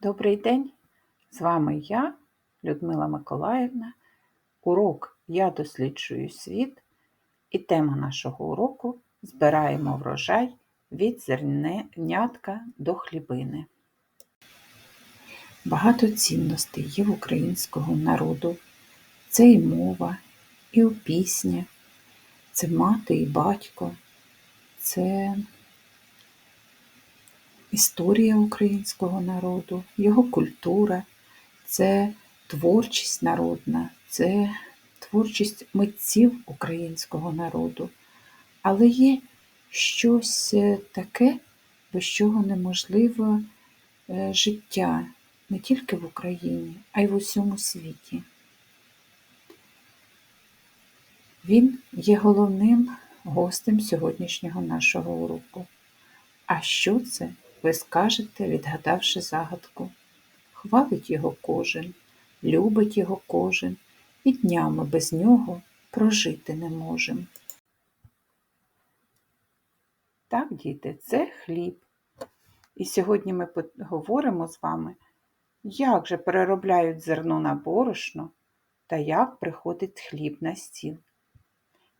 Добрий день! З вами я, Людмила Миколаївна, урок Я досліджую світ і тема нашого уроку Збираємо врожай від зернятка до хлібини. Багато цінностей є в українського народу. Це і мова, і пісня, це мати і батько, це історія українського народу, його культура, це творчість народна, це творчість митців українського народу. Але є щось е, таке, без чого неможливо е, життя не тільки в Україні, а й в усьому світі. Він є головним гостем сьогоднішнього нашого уроку. А що це? Ви скажете, відгадавши загадку. Хвалить його кожен, любить його кожен, і днями без нього прожити не можем. Так, діти, це хліб. І сьогодні ми поговоримо з вами, як же переробляють зерно на борошно та як приходить хліб на стіл.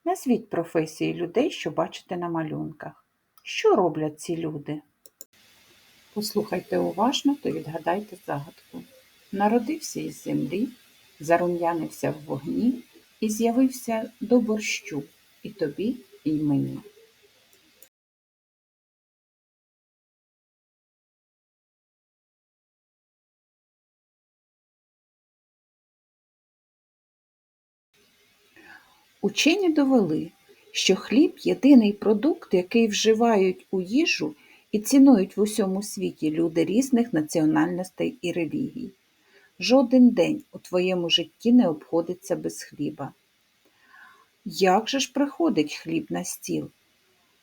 Назвіть професії людей, що бачите на малюнках. Що роблять ці люди? Послухайте уважно то відгадайте загадку. Народився із землі, зарум'янився в вогні і з'явився до борщу і тобі, і мені. Учені довели, що хліб єдиний продукт, який вживають у їжу і цінують в усьому світі люди різних національностей і релігій. Жоден день у твоєму житті не обходиться без хліба. Як же ж приходить хліб на стіл?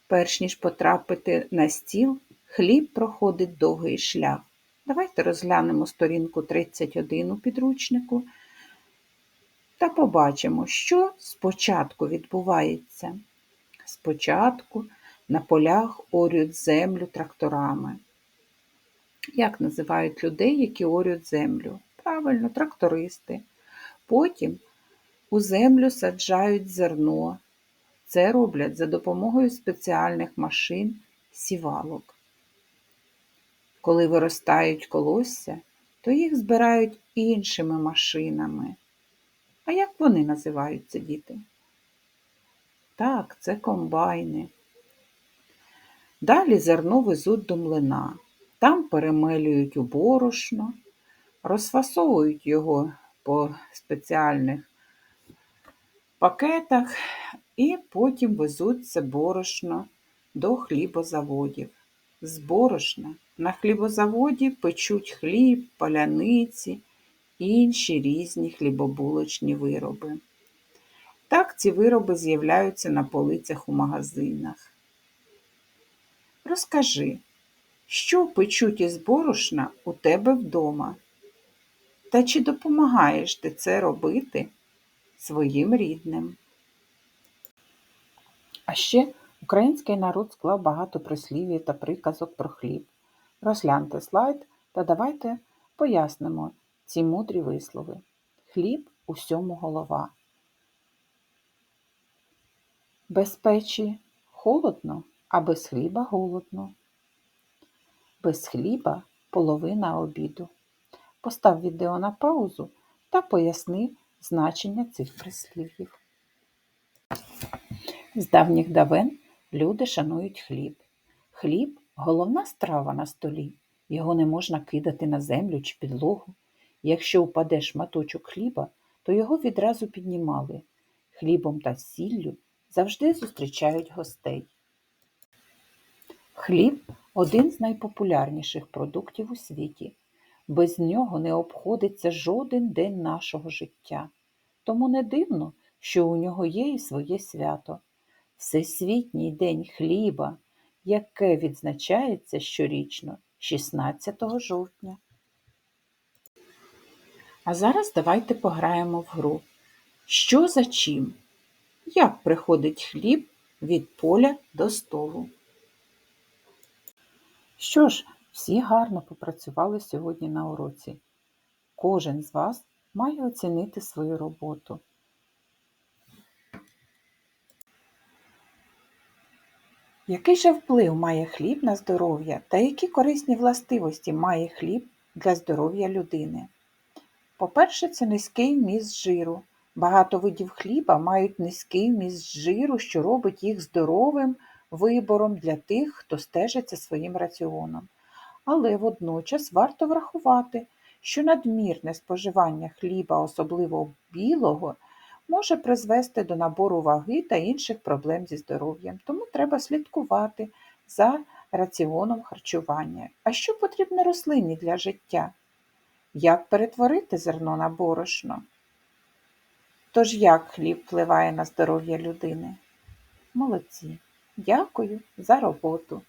Перш ніж потрапити на стіл, хліб проходить довгий шлях. Давайте розглянемо сторінку 31 у підручнику та побачимо, що спочатку відбувається. Спочатку на полях орють землю тракторами. Як називають людей, які орють землю? Правильно, трактористи. Потім у землю саджають зерно. Це роблять за допомогою спеціальних машин сівалок. Коли виростають колосся, то їх збирають іншими машинами. А як вони називаються, діти? Так, це комбайни. Далі зерно везуть до млина, там перемелюють у борошно, розфасовують його по спеціальних пакетах і потім везуть це борошно до хлібозаводів. З борошна на хлібозаводі печуть хліб, паляниці інші різні хлібобулочні вироби. Так ці вироби з'являються на полицях у магазинах. Розкажи, що печуть із борошна у тебе вдома? Та чи допомагаєш ти це робити своїм рідним? А ще український народ склав багато прислів'я та приказок про хліб. Розгляньте слайд та давайте пояснимо ці мудрі вислови. Хліб усьому голова. Без печі холодно, а без хліба голодно. Без хліба половина обіду. Постав відео на паузу та поясни значення цих прислів'їв. З давніх давен люди шанують хліб. Хліб головна страва на столі. Його не можна кидати на землю чи підлогу. Якщо впаде шматочок хліба, то його відразу піднімали. Хлібом та сіллю завжди зустрічають гостей. Хліб один з найпопулярніших продуктів у світі. Без нього не обходиться жоден день нашого життя. Тому не дивно, що у нього є і своє свято Всесвітній день хліба, яке відзначається щорічно 16 жовтня. А зараз давайте пограємо в гру. Що за чим? Як приходить хліб від поля до столу? Що ж, Всі гарно попрацювали сьогодні на уроці. Кожен з вас має оцінити свою роботу. Який же вплив має хліб на здоров'я та які корисні властивості має хліб для здоров'я людини? По-перше, це низький вміст жиру. Багато видів хліба мають низький вміст жиру, що робить їх здоровим вибором для тих, хто стежить своїм раціоном. Але водночас варто врахувати, що надмірне споживання хліба, особливо білого, може призвести до набору ваги та інших проблем зі здоров'ям, тому треба слідкувати за раціоном харчування. А що потрібно рослині для життя? Як перетворити зерно на борошно? Тож як хліб впливає на здоров'я людини? Молодці! Дякую за роботу!